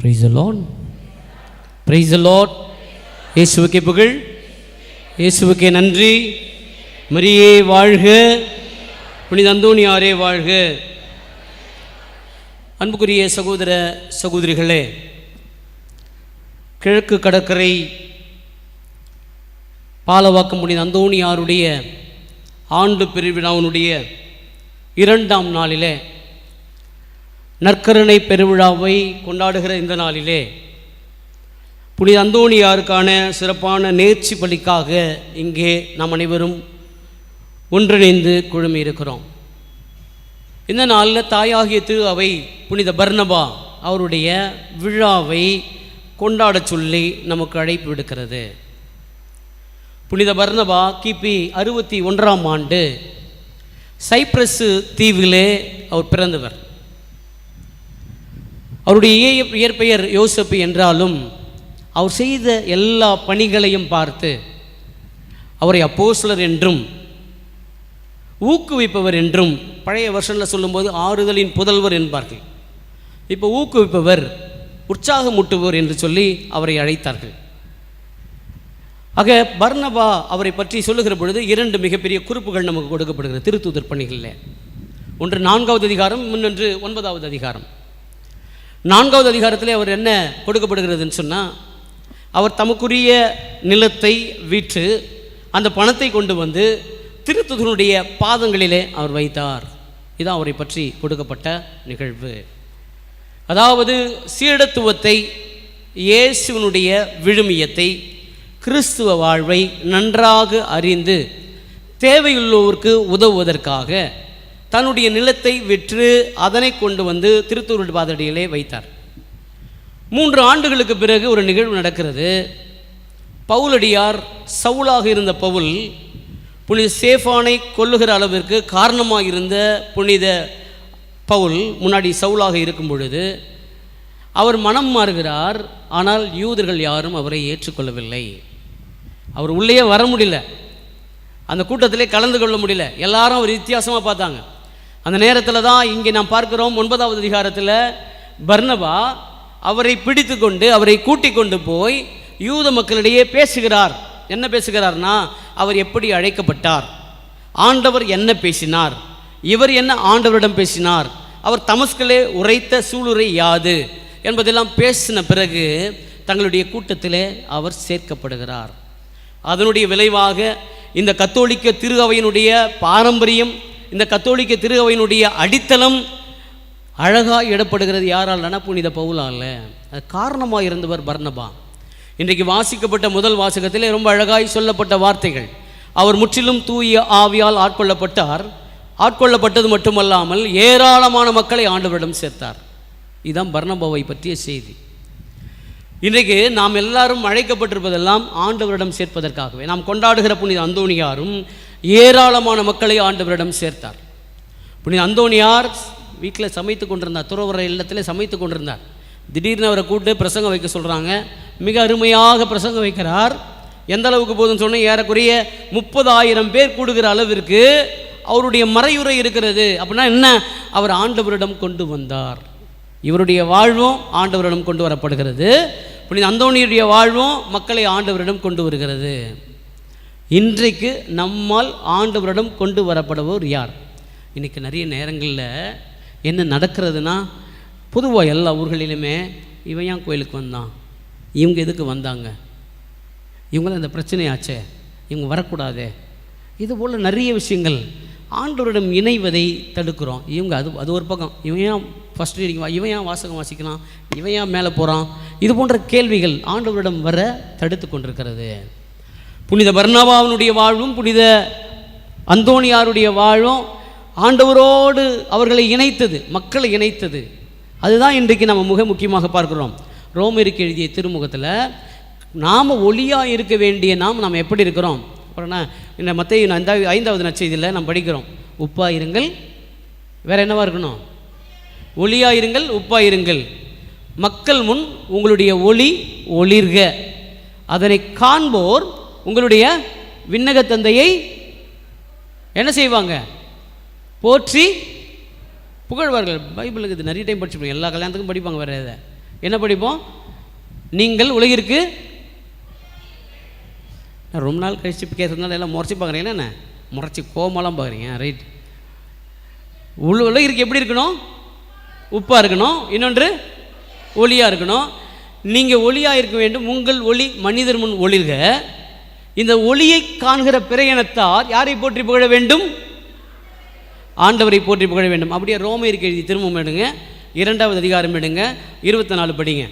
Price Lord price Lord இயேசுவுக்கே புகழ். இயேசுவுக்கே நன்றி. மரியே வாழ்க. புனித அந்தோணியாரே வாழ்க. அன்புக்குரிய சகோதர சகோதரிகளே கிழக்கு கடற்கரை பாலவாக்கம் புனித அந்தோணியாருடைய ஆண்டு பெருவிழாவினுடைய இரண்டாம் நாளிலே நற்கருணை பெருவிழாவை கொண்டாடுகிற இந்த நாளிலே புனித அந்தோணியாருக்கான சிறப்பான நேர்ச்சி பலிக்காக இங்கே நாம் அனைவரும் ஒன்றிணைந்து குழுமி இருக்கிறோம் இந்த நாளில் தாயாகிய திரு அவை புனித பர்ணபா அவருடைய விழாவை கொண்டாடச் சொல்லி நமக்கு அழைப்பு விடுக்கிறது. புனித பர்ணபா கிபி அறுபத்தி ஒன்றாம் ஆண்டு சைப்ரஸு தீவிலே அவர் பிறந்தவர். அவருடைய இயற்பெயர் யோசப்பு என்றாலும் அவர் செய்த எல்லா பணிகளையும் பார்த்து அவரை அப்போஸ்லர் என்றும் ஊக்குவிப்பவர் என்றும் பழைய வருஷனில் சொல்லும்போது ஆறுதலின் புதல்வர் என்பார்கள். இப்போ ஊக்குவிப்பவர் உற்சாகமூட்டுபவர் என்று சொல்லி அவரை அழைத்தார்கள். ஆக பர்ணபா அவரை பற்றி சொல்லுகிற பொழுது இரண்டு மிகப்பெரிய குறிப்புகள் நமக்கு கொடுக்கப்படுகிறது. திருத்தூதர் பணிகளில். ஒன்று நான்காவது அதிகாரம் முன்னொன்று ஒன்பதாவது அதிகாரம். நான்காவது அதிகாரத்திலே அவர் என்ன கொடுக்கப்படுகிறதுன்னு சொன்னால் அவர் தமக்குரிய நிலத்தை விற்று அந்த பணத்தை கொண்டு வந்து திருத்துதனுடைய பாதங்களிலே அவர் வைத்தார். இதான் அவரை பற்றி கொடுக்கப்பட்ட நிகழ்வு. அதாவது சீடத்துவத்தை இயேசுவனுடைய விழுமியத்தை கிறிஸ்துவ வாழ்வை நன்றாக அறிந்து தேவையுள்ளோருக்கு உதவுவதற்காக தன்னுடைய நிலத்தை விற்று அதனை கொண்டு வந்து திருத்தூர் பாதடியிலே வைத்தார். மூன்று ஆண்டுகளுக்கு பிறகு ஒரு நிகழ்வு நடக்கிறது. பவுலடியார் சவுலாக இருந்த பவுல் புனித சேஃபானை கொல்லுகிற அளவிற்கு காரணமாக இருந்த புனித பவுல் முன்னாடி சவுலாக இருக்கும் பொழுது அவர் மனம் மாறுகிறார். ஆனால் யூதர்கள் யாரும் அவரை ஏற்றுக்கொள்ளவில்லை. அவர் உள்ளே வர முடியல. அந்த கூட்டத்திலே கலந்து கொள்ள முடியல. எல்லாரும் அவர் வித்தியாசமாக பார்த்தாங்க. அந்த நேரத்தில் தான் இங்கே நாம் பார்க்கிறோம் ஒன்பதாவது அதிகாரத்தில் பர்ணபா அவரை பிடித்து கொண்டு அவரை கூட்டிக் கொண்டு போய் யூத மக்களிடையே பேசுகிறார். என்ன பேசுகிறார்னா அவர் எப்படி அழைக்கப்பட்டார்? ஆண்டவர் என்ன பேசினார்? இவர் என்ன ஆண்டவரிடம் பேசினார்? அவர் தமஸ்களே உரைத்த சூளுரை யாது? என்பதெல்லாம் பேசின பிறகு தங்களுடைய கூட்டத்திலே அவர் சேர்க்கப்படுகிறார். அதனுடைய விளைவாக இந்த கத்தோலிக்க திரு அவையினுடைய பாரம்பரியம் இந்த கத்தோலிக்க திருவையினுடைய அடித்தளம் அழகாக இடப்படுகிறது. யாரால் புனித பவுலால் அது காரணமாக இருந்தவர் பர்ணபா இன்றைக்கு வாசிக்கப்பட்ட முதல் வாசகத்திலே ரொம்ப அழகாய் சொல்லப்பட்ட வார்த்தைகள். அவர் முற்றிலும் தூய ஆவியால் ஆட்கொள்ளப்பட்டார். ஆட்கொள்ளப்பட்டது மட்டுமல்லாமல் ஏராளமான மக்களை ஆண்டவரிடம் சேர்த்தார். இதுதான் பர்ணபாவை பற்றிய செய்தி. இன்றைக்கு நாம் எல்லாரும் அழைக்கப்பட்டிருப்பதெல்லாம் ஆண்டவரிடம் சேர்ப்பதற்காகவே. நாம் கொண்டாடுகிற புனித அந்தோணியாரும் ஏராளமான மக்களை ஆண்டவரிடம் சேர்த்தார். புனித அந்தோனியார் வீட்டில் சமைத்து கொண்டிருந்தார். துறவர இல்லத்திலே சமைத்து கொண்டிருந்தார். திடீர்னு அவரை கூப்பிட்டு பிரசங்கம் வைக்க சொல்கிறாங்க மிக அருமையாக பிரசங்கம் வைக்கிறார். எந்த அளவுக்கு போதும்னு சொன்னால் ஏறக்குறைய முப்பதாயிரம் பேர் கூடுகிற அளவிற்கு அவருடைய மறையுறை இருக்கிறது. அப்படின்னா என்ன? அவர் ஆண்டவரிடம் கொண்டு வந்தார். இவருடைய வாழ்வும் ஆண்டவரிடம் கொண்டு வரப்படுகிறது. புனித அந்தோணியுடைய வாழ்வும் மக்களை ஆண்டவரிடம் கொண்டு வருகிறது. இன்றைக்கு நம்மால் ஆண்டவரிடம் கொண்டு வரப்படுவோர் யார்? இன்றைக்கி நிறைய நேரங்களில் என்ன நடக்கிறதுனா பொதுவாக எல்லா ஊர்களிலுமே இவன் ஏன் கோயிலுக்கு வந்தான்? இவங்க எதுக்கு வந்தாங்க? இவங்களாம் இந்த பிரச்சனையாச்சே இவங்க வரக்கூடாதே. இது போல் நிறைய விஷயங்கள். ஆண்டவரிடம் இணைவதை தடுக்கிறோம். இவங்க அது அது ஒரு பக்கம். இவன் ஏன் ஃபஸ்ட் ரீடிங் இவன் ஏன் வாசகம் வாசிக்கலாம் இவன் ஏன் மேலே போகிறான் இது போன்ற கேள்விகள் ஆண்டவரிடம் வர தடுத்து கொண்டிருக்கிறது. புனித பர்ணபாவனுடைய வாழ்வும் புனித அந்தோணியாருடைய வாழும் ஆண்டவரோடு அவர்களை இணைத்தது மக்களை இணைத்தது. அதுதான் இன்றைக்கு நம்ம மிக முக்கியமாக பார்க்குறோம். ரோமருக்கு எழுதிய திருமுகத்தில் நாம் ஒளியாக இருக்க வேண்டிய நாம் நாம் எப்படி இருக்கிறோம்? அப்புறம்னா இந்த மத்திய ஐந்தாவது ஐந்தாவது நற்செய்தியில் நாம் படிக்கிறோம். உப்பாக இருங்கள் வேறு என்னவாக இருக்கணும்? ஒளியாக இருங்கள் உப்பாக இருங்கள். மக்கள் முன் உங்களுடைய ஒளி ஒளிர்க. அதனை காண்போர் உங்களுடைய விண்ணக தந்தையை என்ன செய்வாங்க? போற்றி புகழ்வார்கள். பைபிளுக்கு இது நிறைய டைம் படிச்சுப்போம் எல்லா கல்யாணத்துக்கும் படிப்பாங்க வேறு எதை என்ன படிப்போம்? நீங்கள் உலகிற்கு நான் ரொம்ப நாள் கழிச்சு கேட்குறதுனால எல்லாம் முறைச்சி பார்க்குறீங்க. என்ன முறைச்சி கோமெல்லாம் பார்க்குறீங்க. ரைட் உள்ள உலகிற்கு எப்படி இருக்கணும்? உப்பாக இருக்கணும். இன்னொன்று ஒளியாக இருக்கணும். நீங்கள் ஒளியாக இருக்க வேண்டும். உங்கள் ஒளி மனிதர் முன் ஒளிர்க. இந்த ஒளியை காண்கிற பிற இனத்தார் யாரை போற்றி புகழ வேண்டும்? ஆண்டவரை போற்றி புகழ வேண்டும். அப்படியே ரோமையருக்கு எழுதி திரும்பவும் எடுங்க. இரண்டாவது அதிகாரம் எடுங்க. இருபத்தி நாலு படிங்க.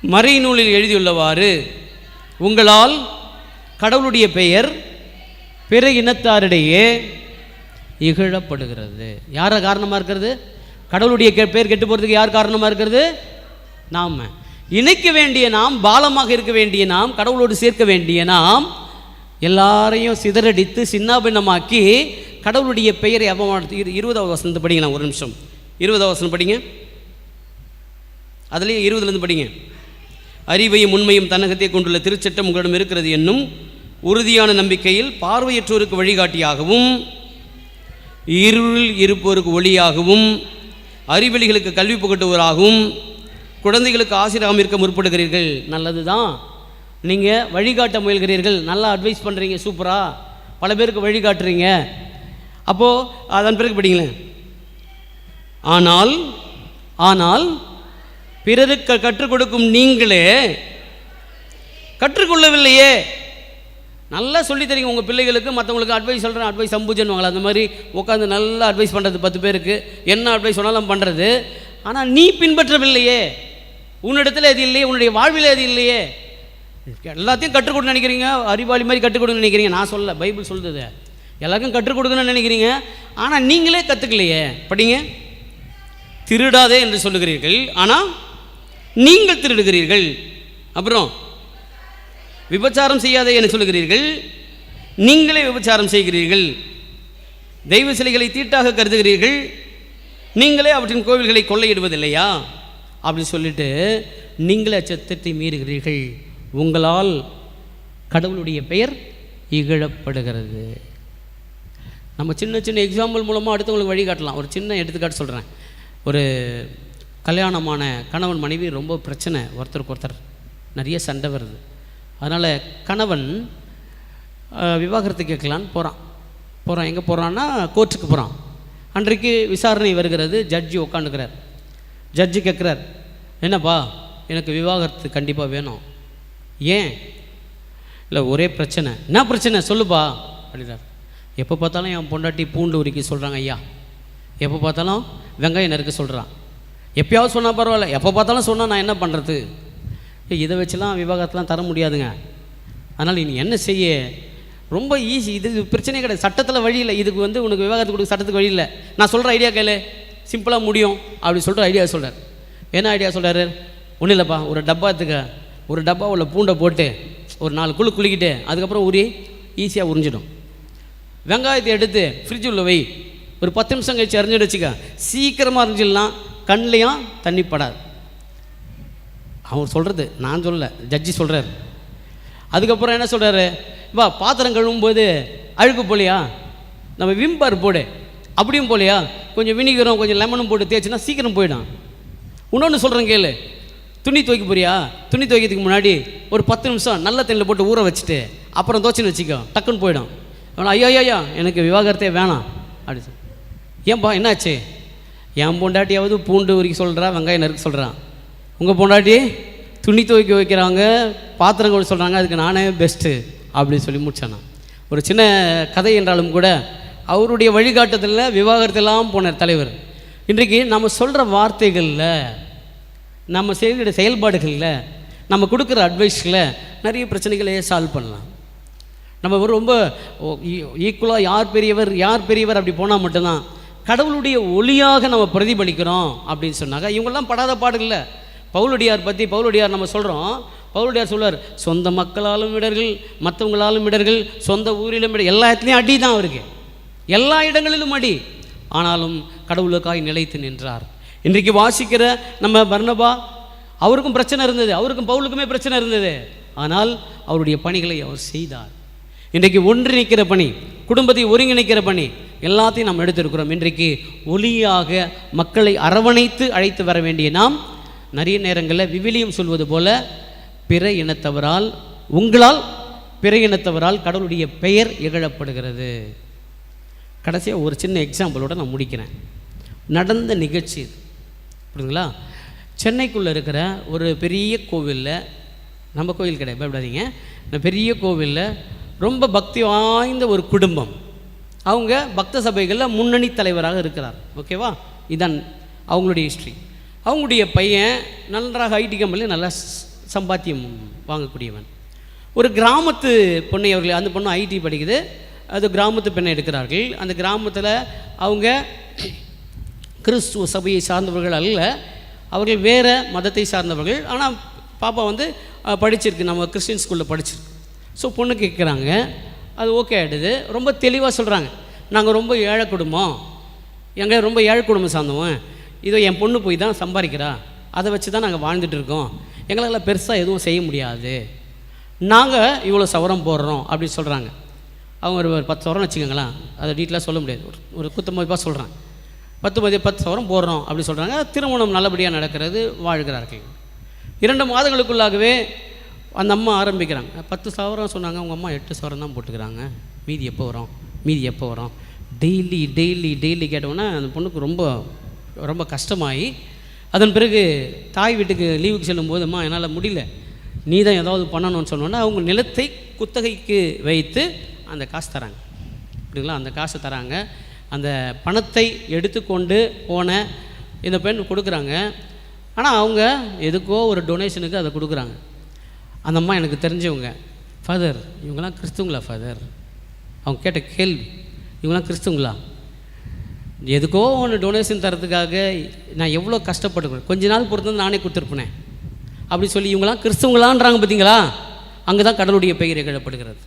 மறை நூலில் எழுதியுள்ளவாறு உங்களால் கடவுளுடைய பெயர் பிற இனத்தாரிடையே இகழப்படுகிறது. யாரை காரணமாக இருக்கிறது? கடவுளுடைய கெ- பெயர் கெட்டு போகிறதுக்கு யார் காரணமாக இருக்கிறது? நாம். இணைக்க வேண்டிய நாம் பாலமாக இருக்க வேண்டிய நாம் கடவுளோடு சேர்க்க வேண்டிய நாம் எல்லாரையும் சிதறடித்து சின்னாபின்னமாக்கி கடவுளுடைய பெயரை அவமானத்து இரு இருபதாவது வசனத்தை படிங்க ஒரு நிமிஷம். இருபதாவது வசனம் படிங்க. அதுலேயும் இருபதுலேருந்து படிங்க. அறிவையும் உண்மையும் தன்னகத்தை கொண்டுள்ள திருச்சட்டம் உங்களிடம் இருக்கிறது என்னும் உறுதியான நம்பிக்கையில் பார்வையற்றோருக்கு வழிகாட்டியாகவும் இருளில் இருப்போருக்கு ஒளியாகவும் அறிவெளிகளுக்கு கல்வி புகட்டுவராகவும் குழந்தைகளுக்கு ஆசிரியராக இருக்க முற்படுகிறீர்கள். நல்லது தான் நீங்கள் வழிகாட்ட முயல்கிறீர்கள். நல்லா அட்வைஸ் பண்ணுறீங்க சூப்பராக பல பேருக்கு வழிகாட்டுறீங்க. அப்போது அதன் பிறகு படிங்களேன். ஆனால் ஆனால் பிறருக்கு கற்றுக் கொடுக்கும் நீங்களே கற்றுக்கொள்ளவில்லையே. நல்லா சொல்லி தரீங்க உங்கள் பிள்ளைகளுக்கு. மற்றவங்களுக்கு அட்வைஸ் சொல்கிறேன் அட்வைஸ் அம்புஜன்வாங்களா அந்த மாதிரி உட்காந்து நல்லா அட்வைஸ் பண்ணுறது பத்து பேருக்கு. என்ன அட்வைஸ் சொன்னாலும் பண்ணுறது ஆனால் நீ பின்பற்றவில்லையே. உன்னிடத்தில் அது இல்லையே உன்னுடைய வாழ்வில் அது இல்லையே? எல்லாத்தையும் கற்றுக் கொடுன்னு நினைக்கிறீங்க அறிவாளி மாதிரி கற்றுக் கொடுன்னு நினைக்கிறீங்க. நான் சொல்ல பைபிள் சொல்லுது எல்லாருக்கும் கற்றுக் கொடுக்கணும்னு நினைக்கிறீங்க. ஆனால் நீங்களே கற்றுக்கலையே படிங்க. திருடாதே என்று சொல்லுகிறீர்கள். ஆனால் நீங்கள் திருடுகிறீர்கள். அப்புறம் விபச்சாரம் செய்யாதே என்று சொல்லுகிறீர்கள். நீங்களே விபச்சாரம் செய்கிறீர்கள். தெய்வ சிலைகளை தீட்டாக கருதுகிறீர்கள். நீங்களே அவற்றின் கோவில்களை கொள்ளையிடுவதில்லையா? அப்படின்னு சொல்லிட்டு நீங்களே சத்தத்தை மீறுகிறீர்கள். உங்களால் கடவுளுடைய பெயர் இகழப்படுகிறது. நம்ம சின்ன சின்ன எக்ஸாம்பிள் மூலமாக அடுத்தவங்களுக்கு வழிகாட்டலாம் ஒரு சின்ன எடுத்துக்காட்டு சொல்கிறேன் ஒரு கல்யாணமான கணவன் மனைவி ரொம்ப பிரச்சனை. ஒருத்தருக்கு ஒருத்தர் நிறைய சண்டை வருது. அதனால் கணவன் விவாகரத்து கேட்கலான்னு போகிறான் போகிறான் எங்கே போகிறான்னா கோர்ட்டுக்கு போகிறான் அன்றைக்கு விசாரணை வருகிறது. ஜட்ஜி உட்காந்துக்கிறார் ஜட்ஜு கேட்குறார் என்னப்பா எனக்கு விவாகரத்து கண்டிப்பாக வேணும். ஏன்? இல்லை ஒரே பிரச்சனை. என்ன பிரச்சனை? சொல்லுப்பா. அப்படின்றார். எப்போ பார்த்தாலும் என் பொண்டாட்டி பூண்டு உரிக்க சொல்கிறாங்க ஐயா. எப்போ பார்த்தாலும் வெங்காயம் நறுக்க சொல்கிறான் எப்பயாவது சொன்னால் பரவாயில்ல எப்போ பார்த்தாலும் சொன்னால் நான் என்ன பண்ணுறது இதை வச்சுலாம் விவாகரத்துலாம் தர முடியாதுங்க. அதனால் நீ என்ன செய்ய? ரொம்ப ஈஸி இது பிரச்சனையே கிடையாது. சட்டத்தில் வழி இல்லை. இதுக்கு வந்து உனக்கு விவாகரத்து கொடுக்க சட்டத்துக்கு வழி இல்லை. நான் சொல்கிற ஐடியா கேளு. சிம்பிளாக முடியும் அப்படி சொல்லிட்டு ஐடியா சொல்கிறார் என்ன ஐடியா சொல்கிறாரு ஒன்றும் இல்லைப்பா ஒரு டப்பா எடுத்துக்க. ஒரு டப்பா உள்ள பூண்டை போட்டு ஒரு நாலு குழு குளிக்கிட்டு அதுக்கப்புறம் உரி ஈஸியாக உறிஞ்சிடும். வெங்காயத்தை எடுத்து ஃப்ரிட்ஜ் உள்ள வை. ஒரு பத்து நிமிஷம் கழிச்சு அறிஞ்சிட்டு வச்சுக்க. சீக்கிரமாக அறிஞ்சிடலாம். கண்லேயும் தண்ணி படாது. அவர் சொல்கிறது நான் சொல்லலை ஜட்ஜி சொல்கிறார் அதுக்கப்புறம் என்ன சொல்கிறாரு வா பாத்திரம் கழுவும் போது அழுக்கு போலியா? நம்ம விம்பார் போடு. அப்படியும் போலியா? கொஞ்சம் வினிகரும் கொஞ்சம் லெமனும் போட்டு தேய்ச்சினா சீக்கிரம் போயிடும். இன்னொன்று சொல்கிறேன் கேளு. துணி துவைக்க போறியா? துணி துவைக்கிறதுக்கு முன்னாடி ஒரு பத்து நிமிஷம் நல்ல தண்ணியில் போட்டு ஊற வச்சுட்டு அப்புறம் தோச்சின்னு வச்சுக்கோ. டக்குன்னு போயிடும். அவன் ஐயா ஐயா, எனக்கு விவாகரத்தே வேணாம். அப்படி ஏன்பா என்னாச்சு? என் பொண்டாட்டியாவது பூண்டு உரிக்க சொல்கிறா வெங்காயம் நறுக்க சொல்கிறான் உங்கள் பொண்டாட்டி துணி துவைக்க வைக்கிறாங்க பாத்திரம் சொல்கிறாங்க அதுக்கு நானே பெஸ்ட்டு அப்படின்னு சொல்லி முடிச்சேன் ஒரு சின்ன கதை என்றாலும் கூட அவருடைய வழிகாட்டுதலில் விவாகரத்தெல்லாம் போனார் தலைவர். இன்றைக்கு நம்ம சொல்கிற வார்த்தைகளில் நம்ம செய்கிற செயல்பாடுகளில் நம்ம கொடுக்குற அட்வைஸில் நிறைய பிரச்சனைகளை சால்வ் பண்ணலாம். நம்ம ஒரு ரொம்ப ஈக்குவலாக யார் பெரியவர் யார் பெரியவர் அப்படி போனால் மட்டும்தான் கடவுளுடைய ஒளியாக நம்ம பிரதிபலிக்கிறோம் அப்படின்னு சொன்னாங்க. இவங்கெல்லாம் படாத பாடு இல்லை பவுலடியார் பற்றி பவுலடியார் நம்ம சொல்கிறோம் பவுலடியார் சொல்வார் சொந்த மக்களாலும் இடர்கள் மற்றவங்களாலும் இடர்கள் சொந்த ஊரிலும் இடர் எல்லா இடத்துலையும் அடி தான் அவருக்கு. எல்லா இடங்களிலும் அடி. ஆனாலும் கடவுளுக்காய் நிலைத்து நின்றார். இன்றைக்கு வாசிக்கிற நம்ம பர்ணபா அவருக்கும் பிரச்சனை இருந்தது. அவருக்கும் பவுலுக்குமே பிரச்சனை இருந்தது. ஆனால் அவருடைய பணிகளை அவர் செய்தார். இன்றைக்கு ஒன்றிணைக்கிற பணி குடும்பத்தை ஒருங்கிணைக்கிற பணி எல்லாத்தையும் நாம் எடுத்திருக்கிறோம். இன்றைக்கு ஒளியாக மக்களை அரவணைத்து அழைத்து வர வேண்டிய நாம் நிறைய நேரங்களில் விவிலியம் சொல்வது போல பிற இனத்தவரால் உங்களால் பிற இனத்தவரால் கடவுளுடைய பெயர் இகழப்படுகிறது. கடைசியாக ஒரு சின்ன எக்ஸாம்பிளோட நான் முடிக்கிறேன். நடந்த நிகழ்ச்சி இது. புரியுதுங்களா? சென்னைக்குள்ளே இருக்கிற ஒரு பெரிய கோவிலில் நம்ம கோவில் கிடையாது பயப்படாதீங்க. இந்த பெரிய கோவிலில் ரொம்ப பக்தி வாய்ந்த ஒரு குடும்பம். அவங்க பக்த சபைகளில் முன்னணி தலைவராக இருக்கிறார். ஓகேவா? இதான் அவங்களுடைய ஹிஸ்ட்ரி அவங்களுடைய பையன் நன்றாக ஐடி கம்பெனியில் நல்லா சம்பாத்தியம் வாங்கக்கூடியவன். ஒரு கிராமத்து பொண்ணை அவர்கள் அந்த பொண்ணு ஐடி படிக்குது. அது கிராமத்து பெண்ணை எடுக்கிறார்கள். அந்த கிராமத்தில் அவங்க கிறிஸ்துவ சபையை சார்ந்தவர்கள் அல்ல. அவர்கள் வேறு மதத்தை சார்ந்தவர்கள். ஆனால் பாப்பா வந்து படிச்சிருக்கு. நம்ம கிறிஸ்டின் ஸ்கூலில் படிச்சிருக்கு. ஸோ பொண்ணு கேட்குறாங்க அது ஓகே ஆகிடுது ரொம்ப தெளிவாக சொல்கிறாங்க நாங்கள் ரொம்ப ஏழை குடும்பம். எங்கள் ரொம்ப ஏழை குடும்பம் சார்ந்தவன். இதோ என் பொண்ணு போய் தான் சம்பாதிக்கிறா. அதை வச்சு தான் நாங்கள் வாழ்ந்துட்டு இருக்கோம். எங்களால் பெருசாக எதுவும் செய்ய முடியாது. நாங்கள் இவ்வளோ சவரம் போடுறோம். அப்படின்னு சொல்கிறாங்க அவங்க ஒரு பத்து சவரம் வச்சுக்கோங்களேன். அதை டீட்டெயிலாக சொல்ல முடியாது. ஒரு ஒரு குத்தமதிப்பாக சொல்கிறாங்க பத்து மதிய பத்து சவரம் போடுறோம் அப்படி சொல்கிறாங்க திருமணம் நல்லபடியாக நடக்கிறது வாழ்கிறார்கள் இரண்டு மாதங்களுக்குள்ளாகவே அந்த அம்மா ஆரம்பிக்கிறாங்க. பத்து சவரம் சொன்னாங்க. அவங்க அம்மா எட்டு சவரம் தான் போட்டுக்கிறாங்க. மீதி எப்போ வரும்? மீதி எப்போ வரும்? டெய்லி டெய்லி டெய்லி கேட்டோன்னா அந்த பொண்ணுக்கு ரொம்ப ரொம்ப கஷ்டமாகி அதன் பிறகு தாய் வீட்டுக்கு லீவுக்கு செல்லும்போது அம்மா என்னால் முடியல. நீ தான் ஏதாவது பண்ணணும்னு சொன்னோன்னா அவங்க நிலத்தை குத்தகைக்கு வைத்து அந்த காசு தராங்க. அப்படிங்களா அந்த காசை தராங்க. அந்த பணத்தை எடுத்துக்கொண்டு போன இந்த பெண் கொடுக்குறாங்க. ஆனால் அவங்க எதுக்கோ ஒரு டொனேஷனுக்கு அதை கொடுக்குறாங்க. அந்த அம்மா எனக்கு தெரிஞ்சவங்க ஃபாதர் இவங்கெல்லாம் கிறிஸ்துவங்களா ஃபாதர் அவங்க கேட்ட கேள்வி இவங்கெல்லாம் கிறிஸ்துவங்களா எதுக்கோ ஒன்று டொனேஷன் தரத்துக்காக நான் எவ்வளோ கஷ்டப்பட்டுக்கிறேன். கொஞ்ச நாள் பொறுத்து நானே கொடுத்துருப்பேனே. அப்படி சொல்லி இவங்களாம் கிறிஸ்துவங்களான்றாங்க பார்த்தீங்களா அங்கே தான் கடவுளுடைய பெயர் இகழப்படுகிறது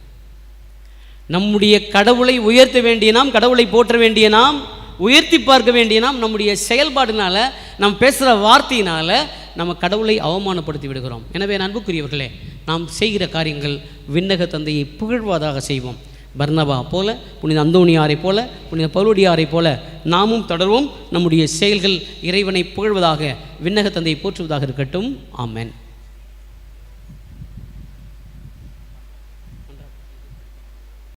நம்முடைய கடவுளை உயர்த்த வேண்டிய நாம் கடவுளை போற்ற வேண்டிய நாம் உயர்த்தி பார்க்க வேண்டிய நாம் நம்முடைய செயல்பாடுனால நாம் பேசுகிற வார்த்தையினால நம்ம கடவுளை அவமானப்படுத்தி விடுகிறோம். எனவே அன்புக்குரியவர்களே நாம் செய்கிற காரியங்கள் விண்ணக தந்தையை புகழ்வதாக செய்வோம். பர்ணபா போல புனித அந்தோணியாரை போல புனித பருவடியாரை போல நாமும் தொடர்வோம். நம்முடைய செயல்கள் இறைவனை புகழ்வதாக விண்ணக தந்தையை போற்றுவதாக இருக்கட்டும். ஆமேன்.